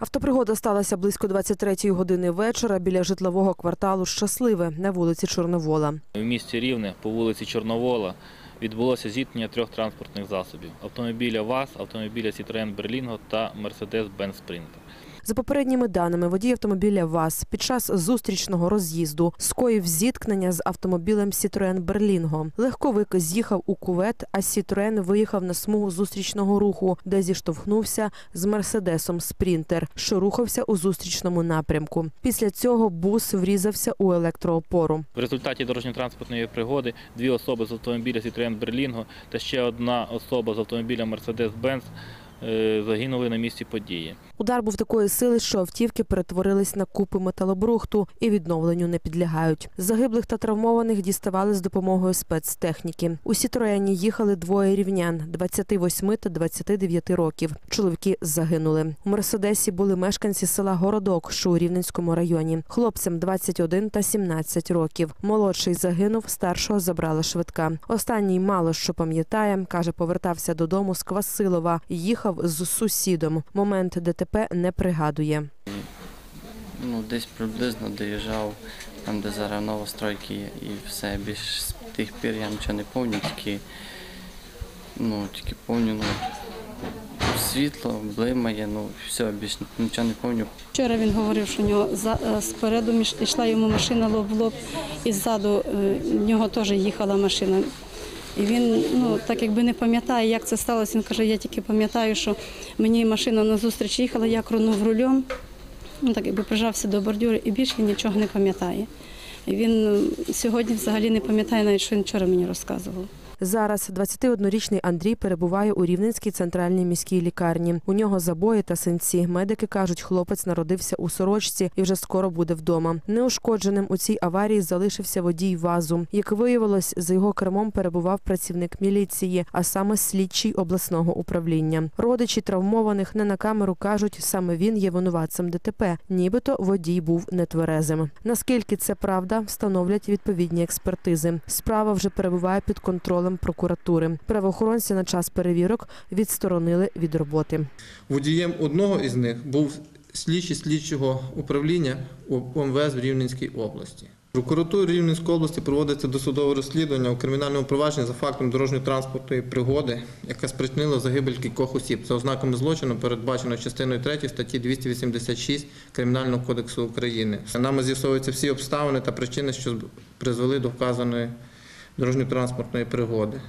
Автопригода сталася близько 23-ї години вечора біля житлового кварталу Щасливе на вулиці Чорновола. В місті Рівне по вулиці Чорновола відбулося зіткнення трьох транспортних засобів: автомобіля ВАЗ, автомобіля Citroen Berlingo та Mercedes-Benz Sprinter. За попередніми даними, водій автомобіля ВАЗ під час зустрічного роз'їзду скоїв зіткнення з автомобілем Citroen Berlingo. Легковик з'їхав у кувет, а Citroen виїхав на смугу зустрічного руху, де зіштовхнувся з Мерседесом Спрінтер, що рухався у зустрічному напрямку. Після цього бус врізався у електроопору. В результаті дорожньо-транспортної пригоди дві особи з автомобіля Citroen Berlingo та ще одна особа з автомобіля Mercedes-Benz загинули на місці події. Удар був такої сили, що автівки перетворились на купи металобрухту і відновленню не підлягають. Загиблих та травмованих діставали з допомогою спецтехніки. У Сітроені їхали двоє рівнян 28 та 29 років. Чоловіки загинули. У Мерседесі були мешканці села Городок, що у Рівненському районі. Хлопцям 21 та 17 років. Молодший загинув, старшого забрала швидка. Останній мало що пам'ятає, каже, повертався додому з Квасилова. Їхав з сусідом. Момент ДТП не пригадує. Ну, десь приблизно доїжджав, там, де зараз новостройки є, і все. Більш з тих пір я нічого не пам'ятаю, тільки, ну, тільки пам'ятаю, ну, світло, блимає, ну, все, більш нічого не пам'ятаю. Вчора він говорив, що у нього за- е, спереду йшла йому машина лоб в лоб, і ззаду е, в нього теж їхала машина. І він ну, так якби не пам'ятає, як це сталося. Він каже, я тільки пам'ятаю, що мені машина назустріч їхала, я крунув рулем, ну, так якби прижався до бордюра і більше нічого не пам'ятає. Він е, сьогодні взагалі не пам'ятає навіть, що він вчора мені розказував. Зараз 21-річний Андрій перебуває у Рівненській центральній міській лікарні. У нього забої та синці. Медики кажуть, хлопець народився у сорочці і вже скоро буде вдома. Неушкодженим у цій аварії залишився водій вазу. Як виявилось, за його кермом перебував працівник міліції, а саме слідчий обласного управління. Родичі травмованих не на камеру кажуть, саме він є винуватцем ДТП, нібито водій був нетверезим. Наскільки це правда, встановлять відповідні експертизи. Справа вже перебуває під контролем прокуратури. Правоохоронці на час перевірок відсторонили від роботи. Водієм одного із них був слідчий слідчого управління УМВС в Рівненській області. Прокуратурою Рівненської області проводиться досудове розслідування у кримінальному провадженні за фактом дорожньо-транспортної пригоди, яка спричинила загибель кількох осіб. За ознаками злочину передбачено частиною 3 статті 286 Кримінального кодексу України. Нами з'ясовуються всі обставини та причини, що призвели до вказаної дорожньо-транспортної пригоди.